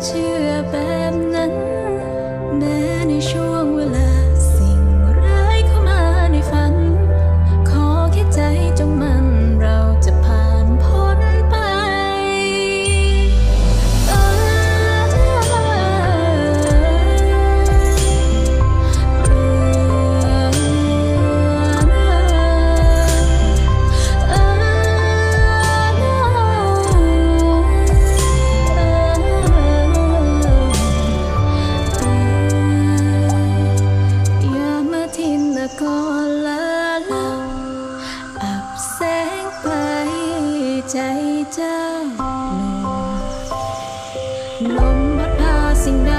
情 ก็ละละอับแสงไปใจเจ้าลมพัดพาสิ่งใด